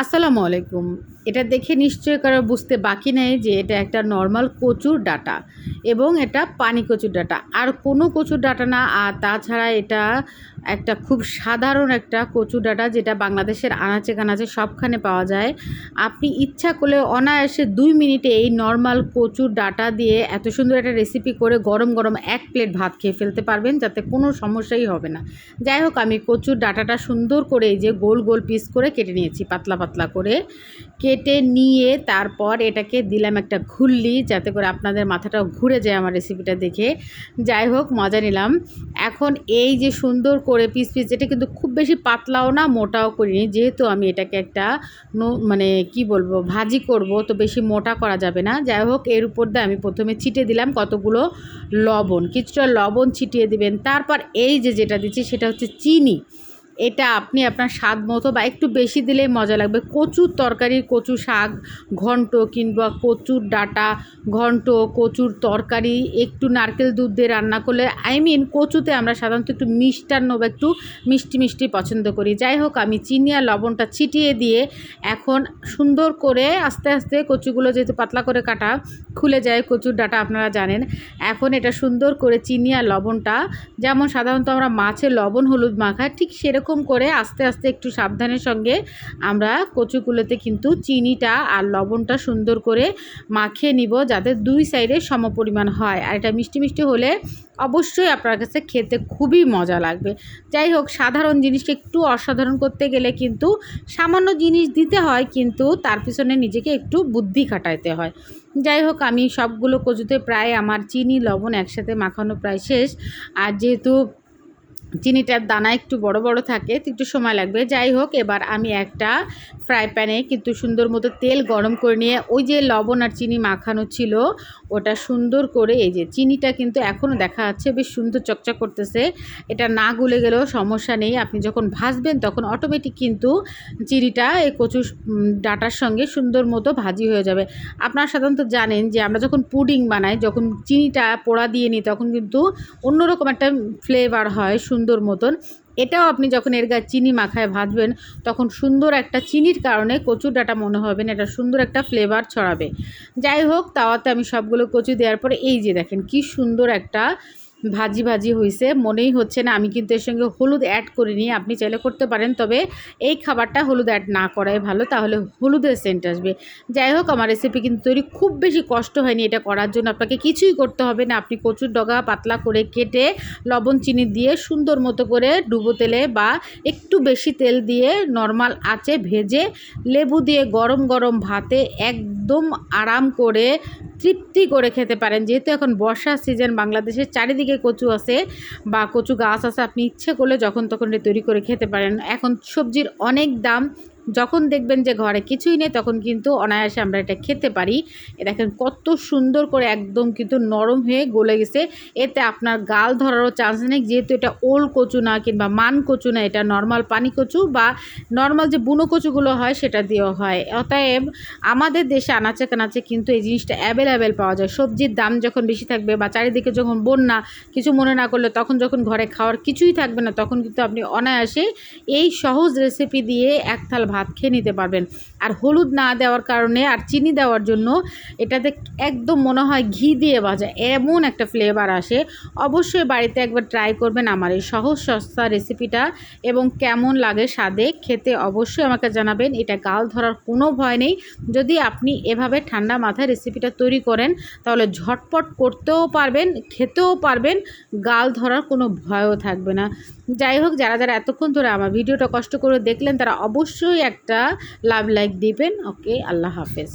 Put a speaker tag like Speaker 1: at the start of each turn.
Speaker 1: আসসালামু আলাইকুম। এটা দেখে নিশ্চয় কারও বুঝতে বাকি নেই যে এটা একটা নর্মাল কচুর ডাটা। এবং এটা পানি কচুর ডাটা। আর কোনো কচুর ডাটা না, আর তাছাড়া এটা একটা খুব সাধারণ একটা কচুর ডাটা যেটা বাংলাদেশের আনাচে কানাচে সবখানে পাওয়া যায়। আপনি ইচ্ছা করলে অনায়াসে দুই মিনিটে এই নর্মাল কচুর ডাটা দিয়ে এত সুন্দর একটা রেসিপি করে গরম গরম এক প্লেট ভাত খেয়ে ফেলতে পারবেন, যাতে কোনো সমস্যাই হবে না। যাই হোক, আমি কচুর ডাটাটা সুন্দর করে এই যে গোল গোল পিস করে কেটে নিয়েছি, পাতলা পাতলা করে। কেটে নিয়ে তারপর এটাকে দিলাম একটা ঘুরলি যাতে করে আপনাদের মাথাটাও ঘুরে যায় আমার রেসিপিটা দেখে। যাই হোক, মজা নিলাম। এখন এই যে সুন্দর করে পিস পিস এটা কিন্তু খুব বেশি পাতলাও না, মোটাও করিনি। যেহেতু আমি এটাকে একটা মানে কি বলব, ভাজি করব, তো বেশি মোটা করা যাবে না। যাই হোক, এর উপর দিয়ে আমি প্রথমে ছিটে দিলাম কতগুলো লবণ। কিছুটা লবণ ছিটিয়ে দিবেন। তারপর এই যে যেটা দিচ্ছি, সেটা হচ্ছে চিনি। এটা আপনি আপনার স্বাদ মতো বা একটু বেশি দিলেই মজা লাগবে। কচুর তরকারি, কচু শাক, ঘন্ট কিংবা কচুর ডাটা, ঘন্ট, কচুর তরকারি, একটু নারকেল দুধ দিয়ে রান্না করলে আই মিন কচুতে আমরা সাধারণত একটু মিষ্টান্ন বা একটু মিষ্টি মিষ্টি পছন্দ করি। যাই হোক, আমি চিনি আর লবণটা ছিটিয়ে দিয়ে এখন সুন্দর করে আস্তে আস্তে কচুগুলো যেহেতু পাতলা করে কাটা, খুলে যায় কচুর ডাটা, আপনারা জানেন। এখন এটা সুন্দর করে চিনি আর লবণটা, যেমন সাধারণত আমরা মাছে লবণ হলুদ মাখাই, ঠিক সেরকম এরকম করে আস্তে আস্তে একটু সাবধানের সঙ্গে আমরা কচুগুলোতে কিন্তু চিনিটা আর লবণটা সুন্দর করে মাখিয়ে নিব যাতে দুই সাইডে সমপরিমাণ হয়। আর এটা মিষ্টি মিষ্টি হলে অবশ্যই আপনার কাছে খেতে খুবই মজা লাগবে। যাই হোক, সাধারণ জিনিসকে একটু অসাধারণ করতে গেলে কিন্তু সামান্য জিনিস দিতে হয়, কিন্তু তার পিছনে নিজেকে একটু বুদ্ধি খাটাইতে হয়। যাই হোক, আমি সবগুলো কচুতে প্রায় আমার চিনি, লবণ একসাথে মাখানো প্রায় শেষ। আর যেহেতু চিনিটার দানা একটু বড় বড় থাকে, একটু সময় লাগবে। যাই হোক, এবার আমি একটা ফ্রাই প্যানে কিন্তু সুন্দর মতো তেল গরম করে নিয়ে ওই যে লবণ আর চিনি মাখানো ছিল, ওটা সুন্দর করে এই যে চিনিটা কিন্তু এখনও দেখা যাচ্ছে বেশ সুন্দর চকচক করতেছে। এটা না গুলে গেলেও সমস্যা নেই, আপনি যখন ভাজবেন তখন অটোমেটিক কিন্তু চিনিটা এই কচু ডাটার সঙ্গে সুন্দর মতো ভাজি হয়ে যাবে। আপনারা সাধারণত জানেন যে আমরা যখন পুডিং বানাই, যখন চিনিটা পোড়া দিয়ে নিই তখন কিন্তু অন্যরকম একটা ফ্লেভার হয় সুন্দর মতন। এটাও আপনি যখন এর গায়ে চিনি মাখায় ভাজবেন, তখন সুন্দর একটা চিনির কারণে কচু ডাটা মনে হবে না, এটা সুন্দর একটা ফ্লেভার ছড়াবে। যাই হোক, তাওয়াতে আমি সবগুলো কচু দেওয়ার পরে এই যে দেখেন কি সুন্দর একটা ভাজি ভাজি হয়েছে মনেই হচ্ছে না। আমি কিন্তু এর সঙ্গে হলুদ অ্যাড করিনি, আপনি চাইলে করতে পারেন, তবে এই খাবারটা হলুদ অ্যাড না করাই ভালো, তাহলে হলুদের সেন্ট আসবে। যাই হোক, আমার রেসিপি কিন্তু তৈরি খুব বেশি কষ্ট হয়নি এটা করার জন্য, আপনাকে কিছুই করতে হবে না। আপনি কচুর ডগা পাতলা করে কেটে লবণ, চিনি দিয়ে সুন্দর মতো করে ডুবো তেলে বা একটু বেশি তেল দিয়ে নর্মাল আঁচে ভেজে লেবু দিয়ে গরম গরম ভাতে একদম আরাম করে, তৃপ্তি করে খেতে পারেন। যেহেতু এখন বর্ষার সিজন বাংলাদেশের চারিদিকে কচু আছে বা কচু গাছ আছে, আপনি ইচ্ছে করলে যখন তখন তৈরি করে খেতে পারেন। এখন সবজির অনেক দাম যখন দেখবেন যে ঘরে কিছুই নেই, তখন কিন্তু অনায়াসে আমরা এটা খেতে পারি। দেখেন কত সুন্দর করে একদম কিন্তু নরম হয়ে গলে গেছে। এতে আপনার গাল ধরারও চান্স নেই। যেহেতু এটা ওল কচু না কিংবা মান কচু না, এটা নর্মাল পানি কচু বা নর্মাল যে বুনো কচুগুলো হয়, সেটা দেওয়া হয়। অতএব আমাদের দেশে আনাচে কানাচে কিন্তু এই জিনিসটা অ্যাভেলেবেল পাওয়া যায়। সবজির দাম যখন বেশি থাকবে বা চারিদিকে যখন বন্যা, কিছু মনে না করলে তখন যখন ঘরে খাওয়ার কিছুই থাকবে না, তখন কিন্তু আপনি অনায়াসে এই সহজ রেসিপি দিয়ে এক থাল ভাত খেয়ে নিতে পারবেন। আর হলুদ না দেওয়ার কারণে আর চিনি দেওয়ার জন্য এটাতে একদম মনে হয় ঘি দিয়ে ভাজা, এমন একটা ফ্লেভার আসে। অবশ্যই বাড়িতে একবার ট্রাই করবেন আমার এই সহজ সস্তা রেসিপিটা এবং কেমন লাগে স্বাদে খেতে অবশ্যই আমাকে জানাবেন। এটা গাল ধরার কোনো ভয় নেই। যদি আপনি এভাবে ঠান্ডা মাথায় রেসিপিটা তৈরি করেন, তাহলে ঝটপট করতেও পারবেন, খেতেও পারবেন, গাল ধরার কোনো ভয়ও থাকবে না। যাই হোক, যারা যারা এতক্ষণ ধরে আমার ভিডিওটা কষ্ট করে দেখলেন, তারা অবশ্যই একটা লাভ লাইক দিবেন ওকে আল্লাহ হাফেজ।